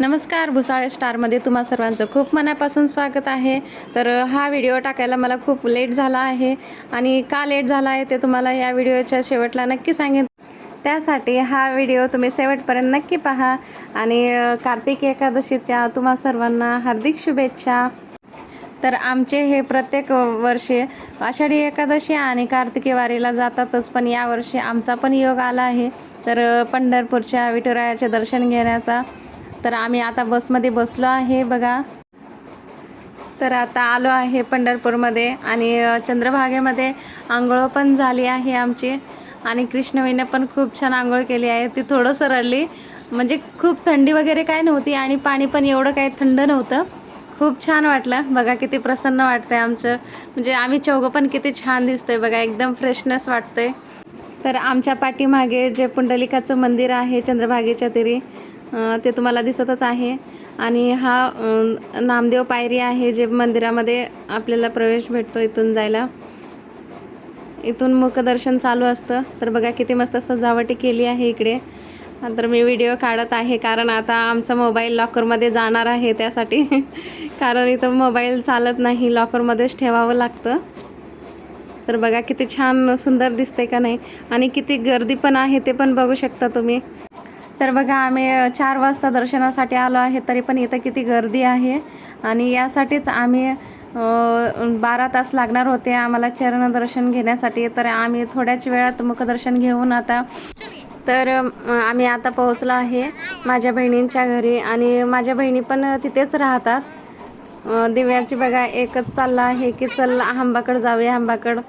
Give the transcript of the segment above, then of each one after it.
नमस्कार भुसाळे स्टारमध्ये तुम्हा सर्वांचं खूप मनापासून स्वागत आहे. तर हा व्हिडिओ टाकायला मला खूप लेट झाला आहे आणि का लेट झाला आहे ते तुम्हाला या व्हिडिओच्या शेवटला नक्की सांगेन. त्यासाठी हा व्हिडिओ तुम्ही शेवटपर्यंत नक्की पहा आणि कार्तिक एकादशीच्या तुम्हा सर्वांना हार्दिक शुभेच्छा. तर आमचे हे प्रत्येक वर्षी आषाढी एकादशी आणि कार्तिकी वारीला जातातच पण यावर्षी आमचा पण योग आला आहे. तर पंढरपूरच्या विठुरायाचे दर्शन घेण्याचा तर आम्ही आता बसमध्ये बसलो आहे बघा. तर आता आलो आहे पंढरपूरमध्ये आणि चंद्रभागेमध्ये आंघोळ पण झाली आहे आमची. आणि कृष्णवीने पण खूप छान आंघोळ केली आहे. ती थोडंसं रडली म्हणजे खूप थंडी वगैरे काय नव्हती आणि पाणी पण एवढं काही थंड नव्हतं. खूप छान वाटलं. बघा किती प्रसन्न वाटतंय आमचं. म्हणजे आम्ही चौघं पण किती छान दिसतोय बघा. एकदम फ्रेशनेस वाटतंय. तर आमच्या पाठीमागे जे पुंडलिकाचं मंदिर आहे चंद्रभागेच्या तिरी ते तुम्हाला दिसतच आहे. आणि हा नामदेव पायरी आहे जे मंदिरामध्ये आपल्याला प्रवेश भेटतो इथून जायला. इथून मुखदर्शन चालू असतं. तर बघा किती मस्त सजावटी केली आहे इकडे. तर मी व्हिडिओ काढत आहे कारण आता आमचा मोबाईल लॉकरमध्ये जाणार आहे त्यासाठी. कारण इथं मोबाईल चालत नाही लॉकरमध्येच ठेवावं लागतं. तर बघा किती छान सुंदर दिसते का नाही. आणि किती गर्दी पण आहे ते पण बघू शकता तुम्ही. तर बघा आम्ही चार वाजता दर्शनासाठी आलो आहे तरी पण इथं किती गर्दी आहे. आणि यासाठीच आम्ही बारा तास लागणार होते आम्हाला चरण दर्शन घेण्यासाठी. तर आम्ही थोड्याच वेळात मुखदर्शन घेऊन आता तर आम्ही आता पोहोचलो आहे माझ्या बहिणींच्या घरी. आणि माझ्या बहिणी पण तिथेच राहतात. दिव्याची बघा एकच चालला आहे की चल आंबाकड जाऊया आंबाकड.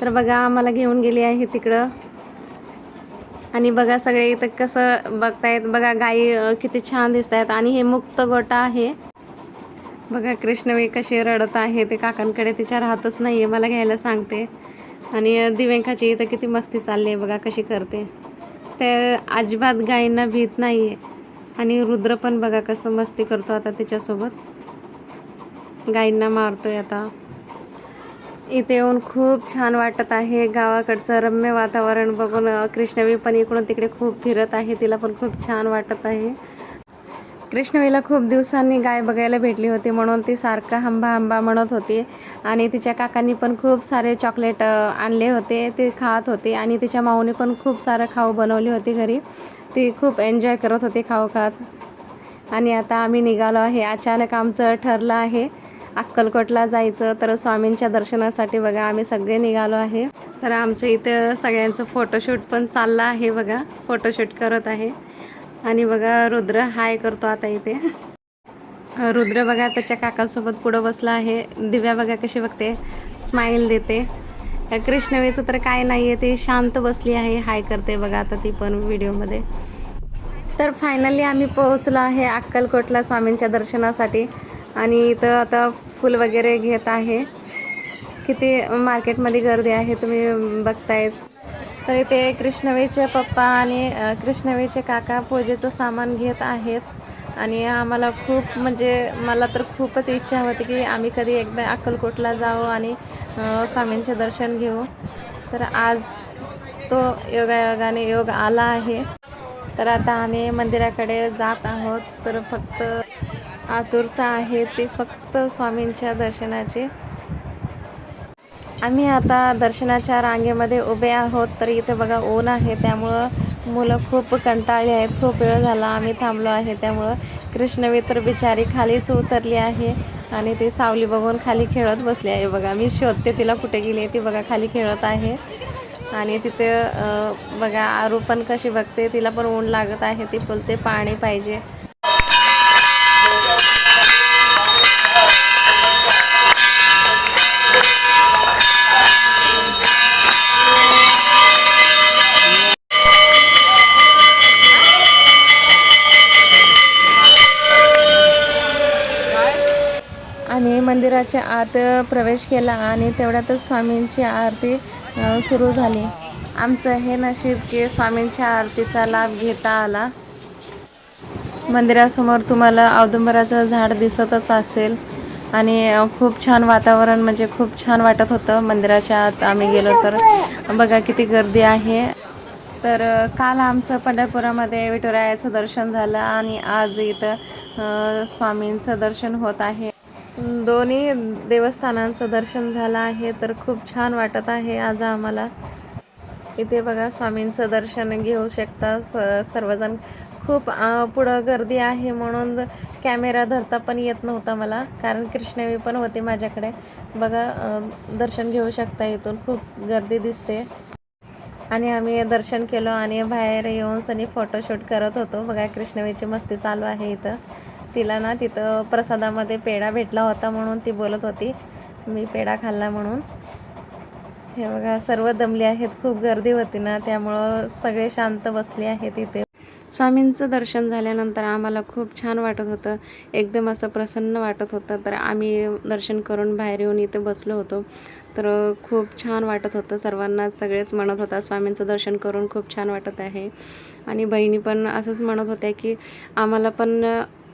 तर बघा आम्हाला घेऊन गेली आहे तिकडं. आणि बघा सगळे इथं कसं बघतायत. बघा गाई किती छान दिसत आहेत आणि हे मुक्त गोटा आहे. बघा कृष्णवी कशी रडत आहे. ते काकांकडे तिच्या राहतच नाही आहे मला घ्यायला सांगते. आणि दिव्यांकाची इथं किती मस्ती चालली आहे बघा कशी करते. ते अजिबात गायींना भीत नाही आहे आणि रुद्र पण बघा कसं मस्ती करतो आता तिच्यासोबत. गायींना मारतोय आता. इथे येऊन खूप छान वाटत आहे. गावाकडचं रम्य वातावरण बघून कृष्णवी पण इकडून तिकडे खूप फिरत आहे. तिला पण खूप छान वाटत आहे. कृष्णवीला खूप दिवसांनी गाय बघायला भेटली होती म्हणून ती सारखं हंबा हंबा म्हणत होती. आणि तिच्या काकांनी पण खूप सारे चॉकलेट आणले होते. ते खात होते आणि तिच्या माऊने पण खूप सारं खाऊ बनवली होती घरी. ती खूप एन्जॉय करत होती खाऊ खात. आणि आता आम्ही निघालो आहे. अचानक आमचं ठरलं आहे अक्कलकोटला जायचं तर स्वामींच्या दर्शनासाठी बघा आम्ही सगळे निघालो आहे. तर आमचं इथं सगळ्यांचं फोटोशूट पण चाललं आहे बघा. फोटोशूट करत आहे. आणि बघा रुद्र हाय करतो आता इथे. रुद्र बघा त्याच्या काकासोबत पुढं बसला आहे. दिव्या बघा कशी बघते. स्माईल देते. कृष्णवेचं तर काय नाही आहे ते शांत बसली आहे. हाय करते बघा आता ती पण व्हिडिओमध्ये. तर फायनली आम्ही पोहोचलो आहे अक्कलकोटला स्वामींच्या दर्शनासाठी. आणि इथं आता फुल वगैरे घेत आहे. किती मार्केटमध्ये गर्दी आहे तुम्ही बघतायच तर इथे कृष्णवेचे पप्पा आणि कृष्णवेचे काका पूजेचं सामान घेत आहेत. आणि आम्हाला खूप म्हणजे मला तर खूपच इच्छा होती की आम्ही कधी एकदा अक्कलकोटला जाऊ आणि स्वामींचे दर्शन घेऊ. तर आज तो योगायोगाने योग आला आहे. तर आता आम्ही मंदिराकडे जात आहोत. तर फक्त आतुरता आहे ती फक्त स्वामींच्या दर्शनाची. आम्ही आता दर्शनाच्या रांगेमध्ये उभे आहोत तर इथे बघा ऊन आहे त्यामुळं मुलं खूप कंटाळली आहेत खूप वेळ झाला आम्ही थांबलो आहे त्यामुळं कृष्णवी तर बिचारी खालीच उतरली आहे आणि ती सावली बघून खाली खेळत बसली आहे. बघा मी शोधते तिला कुठे गेली ती बघा खाली खेळत आहे. आणि तिथे बघा आरू पण कशी बघते तिला पण ऊन लागत आहे ती बोलते पाणी पाहिजे आम्ही मंदिराच्या आत प्रवेश केला आणि तेवढ्यातच स्वामींची आरती सुरू झाली. आमचं हे नशीब की स्वामींच्या आरतीचा लाभ घेता आला. मंदिरासमोर तुम्हाला औदुंबराचं झाड दिसतच असेल. आणि खूप छान वातावरण म्हणजे खूप छान वाटत होतं मंदिराच्या आत आम्ही गेलो तर. बघा किती गर्दी आहे. तर काल आमचं पंढरपुरामध्ये विठुरायाचं दर्शन झालं आणि आज इथं स्वामींचं दर्शन होत आहे. दोन्ही देवस्थानांचं दर्शन झालं आहे तर खूप छान वाटत आहे आज आम्हाला. इथे बघा स्वामींचं दर्शन घेऊ शकता. स सर्वजण खूप पुढं गर्दी आहे म्हणून कॅमेरा धरता पण येत नव्हता मला कारण कृष्णवी पण होते माझ्याकडे. बघा दर्शन घेऊ शकता इथून. खूप गर्दी दिसते. आणि आम्ही दर्शन केलं आणि बाहेर येऊन सनी फोटोशूट करत होतो. बघा कृष्णवीची मस्ती चालू आहे इथं. तिला ना तिथं प्रसादामध्ये पेढा भेटला होता म्हणून ती बोलत होती. मी पेढा खाल्ला म्हणून. हे बघा सर्व दमले आहेत. खूप गर्दी होती ना त्यामुळं सगळे शांत बसले आहेत इथे. स्वामींचं दर्शन झाल्यानंतर आम्हाला खूप छान वाटत होतं. एकदम असं प्रसन्न वाटत होतं. तर आम्ही दर्शन करून बाहेर येऊन इथे बसलो होतो. तर खूप छान वाटत होतं. सर्वांना सगळेच म्हणत होता स्वामींचं दर्शन करून खूप छान वाटत आहे. आणि बहिणी पण असंच म्हणत होत्या की आम्हाला पण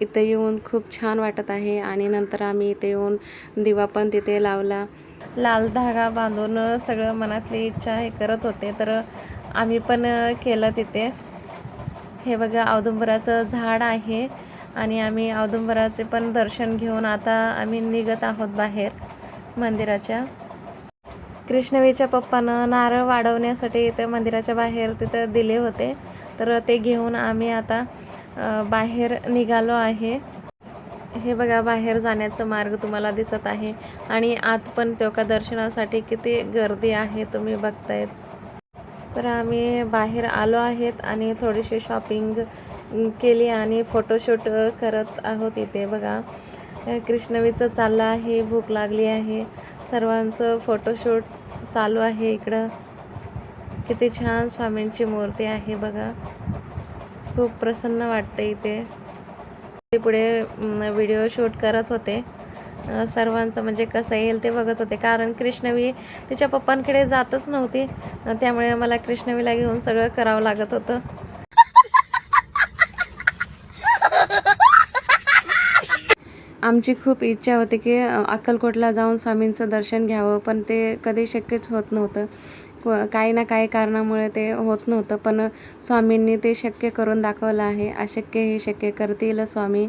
इथे येऊन खूप छान वाटत आहे. आणि नंतर आम्ही इथे येऊन दिवा पण तिथे लावला. लाल धागा बांधून सगळं मनातली इच्छा हे करत होते तर आम्ही पण केलं तिथे. हे बघा औदुंबराचं झाड आहे आणि आम्ही औदुंबराचे पण दर्शन घेऊन आता आम्ही निघत आहोत बाहेर मंदिराच्या. कृष्णवीच्या पप्पानं नारळ वाढवण्यासाठी इथे मंदिराच्या बाहेर तिथं दिले होते तर ते घेऊन आम्ही आता बाहेर निघालो आहे. हे बघा बाहेर जाण्याचा मार्ग तुम्हाला दिसत आहे. आणि आत पण तेव्हा दर्शनासाठी किती गर्दी आहे तुम्ही बघतायच तर आम्ही बाहेर आलो आहेत आणि थोडीशी शॉपिंग केली आणि फोटोशूट करत आहोत इथे. बघा कृष्णवीचं चाललं आहे भूक लागली आहे. सर्वांचं फोटोशूट चालू आहे इकडं. किती छान स्वामींची मूर्ती आहे बघा. खूप प्रसन्न वाटते इथे. ते पुढे व्हिडिओ शूट करत होते. सर्वांचं म्हणजे कसं येईल ते बघत होते. कारण कृष्णवी तिच्या पप्पांकडे जातच नव्हती. त्यामुळे मला कृष्णवीला घेऊन सगळं करावं लागत होतं. आमची खूप इच्छा होती की अक्कलकोटला जाऊन स्वामींचं दर्शन घ्यावं पण ते कधी शक्यच होत नव्हतं. क- काही ना काही कारणामुळे ते होत नव्हतं. पण स्वामींनी ते शक्य करून दाखवलं आहे. अशक्य हे शक्य करतील स्वामी.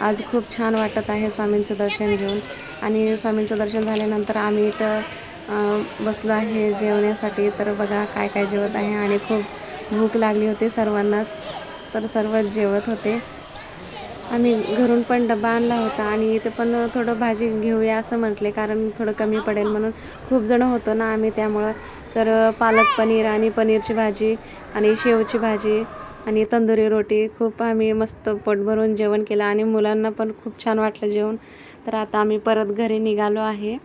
आज खूप छान वाटत आहे स्वामींचं दर्शन घेऊन. आणि स्वामींचं दर्शन झाल्यानंतर आम्ही इथं बसलो आहे जेवण्यासाठी. तर बघा काय काय जेवत आहे. आणि खूप भूक लागली होती सर्वांनाच. तर सर्वच जेवत होते. आम्ही घरून पण डबा आणला होता आणि इथे पण थोडं भाजी घेऊया असं म्हटले कारण थोडं कमी पडेल म्हणून. खूप जण होतो ना आम्ही त्यामुळं. तर पालक पनीर आणि पनीरची भाजी आणि शेवची भाजी आणि तंदुरी रोटी खूप आम्ही मस्त पोट भरून जेवण केलं आणि मुलांना पण खूप छान वाटलं जेवण. तर आता आम्ही परत घरी निघालो आहे.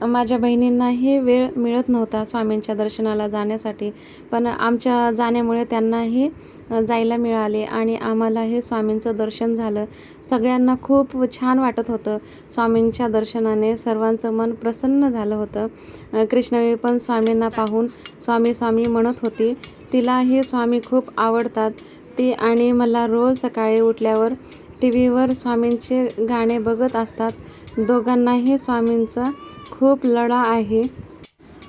माझ्या बहिणींनाही वेळ मिळत नव्हता स्वामींच्या दर्शनाला जाण्यासाठी पण आमच्या जाण्यामुळे त्यांनाही जायला मिळाले आणि आम्हालाही स्वामींचं दर्शन झालं. सगळ्यांना खूप छान वाटत होतं. स्वामींच्या दर्शनाने सर्वांचं मन प्रसन्न झालं होतं. कृष्णवी पण स्वामींना पाहून स्वामी स्वामी म्हणत होती तिलाही स्वामी खूप आवडतात. ती आणि मला रोज सकाळी उठल्यावर टी व्हीवर स्वामींचे गाणे बघत असतात. दोघांनाही स्वामींचा खूप लढा आहे.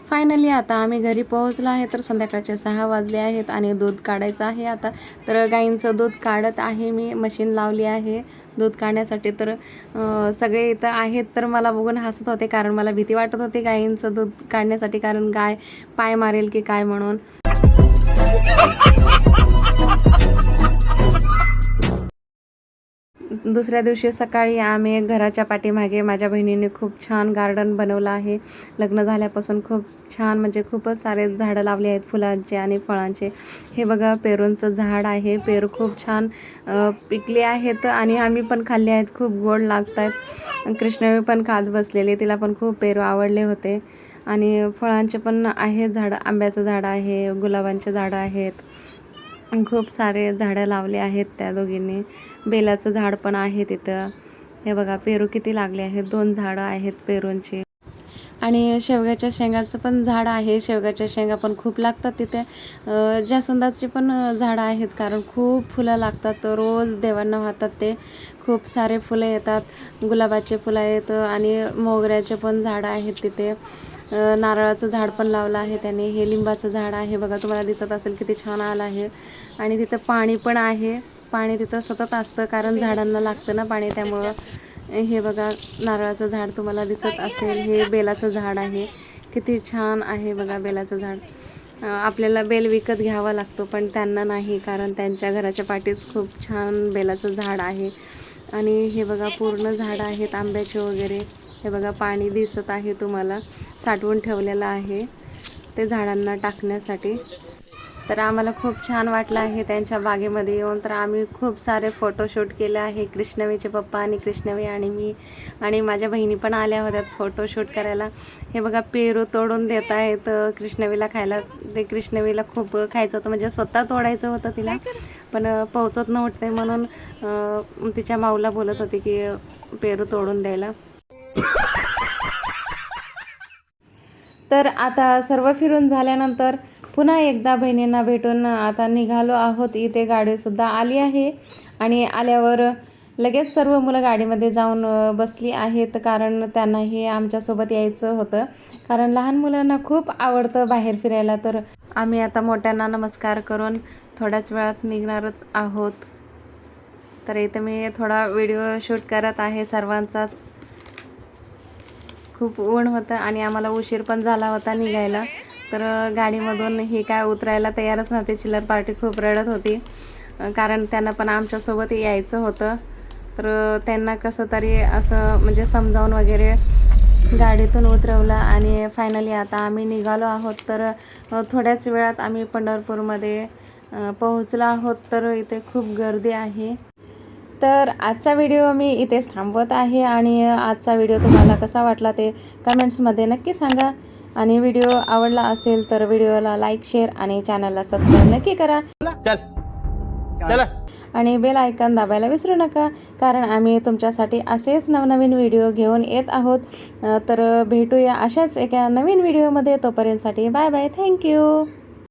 फायनली आता आम्ही घरी पोहोचलो आहे तर संध्याकाळचे सहा वाजले आहेत आणि दूध काढायचं आहे आता. तर गाईंचं दूध काढत आहे मी मशीन लावली आहे दूध काढण्यासाठी. तर सगळे इथं आहेत तर मला बघून हसत होते कारण मला भीती वाटत होती गाईंचं दूध काढण्यासाठी कारण गाय पाय मारेल की काय म्हणून. दुसऱ्या दिवशी सकाळी आम्ही घराच्या पाठीमागे माझ्या बहिणीने खूप छान गार्डन बनवलं आहे. लग्न झाल्यापासून खूप छान म्हणजे खूपच सारे झाडं लावली आहेत फुलांचे आणि फळांचे. हे बघा पेरूंचं झाड आहे. पेरू खूप छान पिकले आहेत आणि आम्ही पण खाल्ले आहेत. खूप गोड लागत आहेत कृष्णवी पण खात बसलेले तिला पण खूप पेरू आवडले होते. आणि फळांचे पण आहेत झाडं आंब्याचं झाड आहे गुलाबांचे झाडं आहेत. खूप सारे झाडं लावले आहेत त्या दोघींनी. बेलाचं झाड पण आहे तिथं. हे बघा पेरू किती लागले आहेत. दोन झाडं आहेत पेरूंची. आणि शेवग्याच्या शेंगाचं पण झाड आहे. शेवग्याच्या शेंगा पण खूप लागतात तिथे. अ, जास्वंदाची पण झाडं आहेत कारण खूप फुलं लागतात. रोज देवांना वाहतात ते. खूप सारे फुलं येतात. गुलाबाचे फुलं आहेत आणि मोगऱ्याचे पण झाडं आहेत तिथे. नारळाचं झाड पण लावलं आहे त्याने. हे लिंबाचं झाड आहे. बघा तुम्हाला दिसत असेल किती छान आलं आहे. आणि तिथं पाणी पण आहे. पाणी तिथं सतत असतं कारण झाडांना लागतं ना पाणी त्यामुळं. हे बघा नारळाचं झाड तुम्हाला दिसत असेल. हे बेलाचं झाड आहे. किती छान आहे बघा बेलाचं झाड. आपल्याला बेल विकत घ्यावा लागतो पण त्यांना नाही कारण त्यांच्या घराच्या पाठीच खूप छान बेलाचं झाड आहे. आणि हे बघा पूर्ण झाडं आहेत आंब्याचे वगैरे. हे बघा पाणी दिसत आहे तुम्हाला. साठवून ठेवलेलं आहे ते झाडांना टाकण्यासाठी. तर आम्हाला खूप छान वाटलं आहे त्यांच्या बागेमध्ये येऊन. तर आम्ही खूप सारे फोटोशूट केले आहे. कृष्णवीचे पप्पा आणि कृष्णवी आणि मी आणि माझ्या बहिणी पण आल्या होत्या फोटोशूट करायला. हे बघा पेरू तोडून देत आहेत कृष्णवीला खायला. ते कृष्णवीला खूप खायचं होतं म्हणजे स्वतः तोडायचं होतं तिला. पण पोहोचत नव्हते म्हणून तिच्या माऊला बोलत होती की पेरू तोडून द्यायला. तर आता सर्व फिरून झाल्यानंतर पुन्हा एकदा बहिणींना भेटून आता निघालो आहोत. इथे गाडीसुद्धा आली आहे आणि आल्यावर लगेच सर्व मुलं गाडीमध्ये जाऊन बसली आहेत कारण त्यांनाही आमच्यासोबत यायचं होतं. कारण लहान मुलांना खूप आवडतं बाहेर फिरायला. तर आम्ही आता मोठ्यांना नमस्कार करून थोड्याच वेळात निघणारच आहोत. तर इथं मी थोडा व्हिडिओ शूट करत आहे सर्वांचाच. खूप ऊन होतं आणि आम्हाला उशीर पण झाला होता निघायला. तर गाडीमधून हे काय उतरायला तयारच नव्हते. चिल्लर पार्टी खूप रडत होती. कारण त्यांना पण आमच्यासोबत यायचं होतं. तर त्यांना कसं तरी असं म्हणजे समजावून वगैरे गाडीतून उतरवलं आणि फायनली आता आम्ही निघालो आहोत. तर थोड्याच वेळात आम्ही पंढरपूरमध्ये पोहोचलो आहोत. तर इथे खूप गर्दी आहे. तर आजचा व्हिडिओ मी इथेच थांबवत आहे आणि आजचा व्हिडिओ तुम्हाला कसा वाटला ते कमेंट्समध्ये नक्की सांगा. आणि व्हिडिओ आवडला असेल तर व्हिडिओला लाईक शेअर आणि चॅनलला सबस्क्राईब नक्की करा. चल चला. आणि बेल आयकॉन दाबायला विसरू नका कारण आम्ही तुमच्यासाठी असेच नवनवीन व्हिडिओ घेऊन येत आहोत. तर भेटूया अशाच एका नवीन व्हिडिओमध्ये तोपर्यंतसाठी बाय बाय थँक्यू